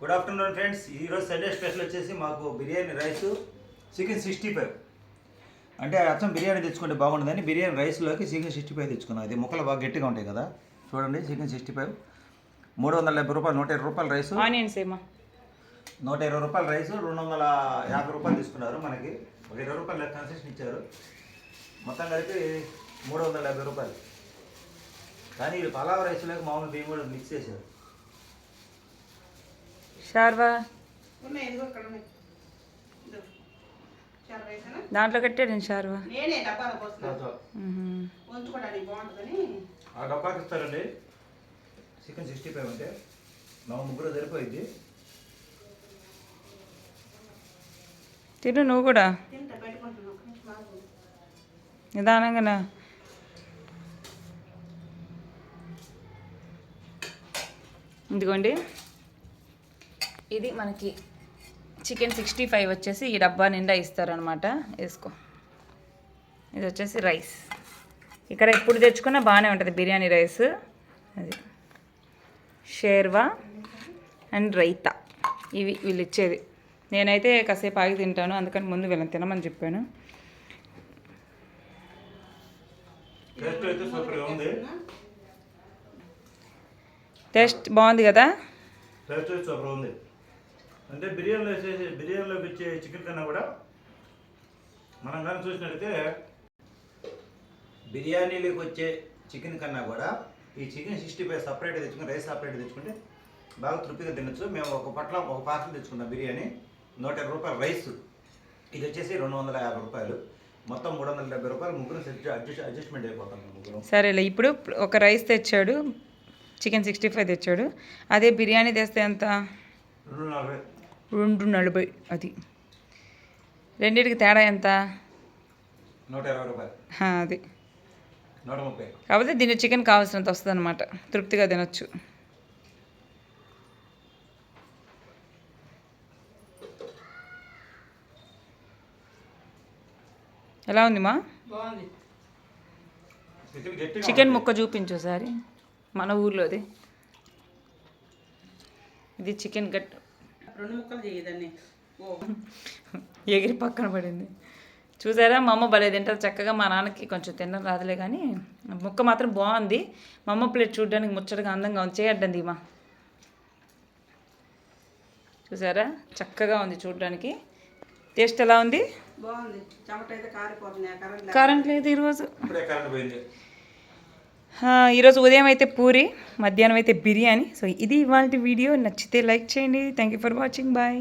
Good afternoon friends ఈరోజు Sunday special వచ్చేసి మాకు biryani rice chicken sixty five అంటే అచ్చం బిర్యానీ తెచ్చుకుంటే బాగుంటుందని బిర్యానీ రైస్లోకి చికెన్ సిక్స్టీ ఫైవ్ తెచ్చుకున్నాం. ఇది ముక్కలు బాగా గట్టిగా ఉంటాయి కదా. చూడండి చికెన్ సిక్స్టీ ఫైవ్ మూడు వందల డెబ్బై రూపాయలు నూట ఇరవై రూపాయల రైస్ ఆనియన్స్ ఏమో. నూట ఇరవై రూపాయల రైస్ రెండు వందల యాభై రూపాయలు తీసుకున్నారు మనకి. ఒక ఇరవై రూపాయలు కన్సెషన్ ఇచ్చారు. మొత్తం కలిపి మూడు వందల డెబ్బై రూపాయలు. కానీ ఇది పలావ్ రైస్లోకి మామూలు బియ్యం కూడా మిక్స్ చేశారు. షార్వా? దాంట్లో కట్టాడు నేను షార్వా ఆ డబ్బాకి ఇస్తారండి. చికెన్ సిక్స్టీ ఫైవ్ అంటే. మా ముగ్గురు సరిపోయింది తిను నువ్వు కూడా. నిదానంగా ఇదిగోండి. ఇది మనకి చికెన్ సిక్స్టీ ఫైవ్ వచ్చేసి ఈ డబ్బా నిండా ఇస్తారనమాట వేసుకో. ఇది వచ్చేసి రైస్. ఇక్కడ ఎప్పుడు తెచ్చుకున్నా బాగానే ఉంటుంది బిర్యానీ రైస్. అది షేర్వా అండ్ రైతా. ఇవి వీళ్ళు ఇచ్చేది. నేనైతే కాసేపు ఆగి తింటాను అందుకని ముందు వీళ్ళని తినమని చెప్పాను. టేస్ట్ బాగుంది కదా? టేస్ట్ ఉంది. అంటే బిర్యానీలో వేసేసి బిర్యానీలోకి వచ్చే చికెన్ కన్నా కూడా మనం కానీ చూసినట్టయితే బిర్యానీలోకి వచ్చే చికెన్ కన్నా కూడా ఈ చికెన్ సిక్స్టీ ఫైవ్ సపరేట్ తెచ్చుకుని రైస్ సపరేట్ తెచ్చుకుంటే బాగా తృప్తిగా తినొచ్చు. మేము ఒక పట్ల ఒక పార్సల్ తెచ్చుకున్నాం బిర్యానీ నూట ఇరవై రూపాయలు రైస్. ఇది వచ్చేసి రెండు వందల యాభై రూపాయలు. మొత్తం మూడు వందల డెబ్బై రూపాయలు ముగ్గురు అడ్జస్ట్ అడ్జస్ట్మెంట్ అయిపోతాం ముగ్గురు. సరేలే ఇప్పుడు ఒక రైస్ తెచ్చాడు చికెన్ సిక్స్టీ ఫైవ్ తెచ్చాడు. అదే బిర్యానీ తెస్తే ఎంత? రెండు నలభై రెండు నలభై అది. రెండింటికి తేడా ఎంత? నూట ఇరవై రూపాయలు. అది. నూట ముప్పై. కాకపోతే దీని చికెన్ కావాల్సినంత వస్తుంది అనమాట తృప్తిగా తినొచ్చు. ఎలా ఉంది మా? బాగుంది. చికెన్ గట్టిగా చికెన్ ముక్క చూపించు ఒకసారి. మన ఊర్లోది. ఇది చికెన్ గట్ రెండు ముక్కలు చేయదాన్ని ఓ. ఎగిరి పక్కన పడింది. చూసారా? మా అమ్మ భలే తింటారు చక్కగా మా నాన్నకి కొంచెం తినడం రాదులే కానీ ముక్క మాత్రం బాగుంది. మా అమ్మ ప్లేట్ చూడడానికి ముచ్చటగా అందంగా ఉంది. చేయడ్డండి మా చూసారా? చక్కగా ఉంది చూడడానికి. టేస్ట్ ఎలా ఉంది? బాగుంది. కరెంట్ లేదు ఈరోజు ఇప్పుడే కరెంట్ పోయింది ఆ, ఈరోజు ఉదయం అయితే పూరి మధ్యాహ్నం అయితే బిర్యానీ. సో ఇది ఇవాళ వీడియో. నచ్చితే లైక్ చేయండి. Thank you for watching bye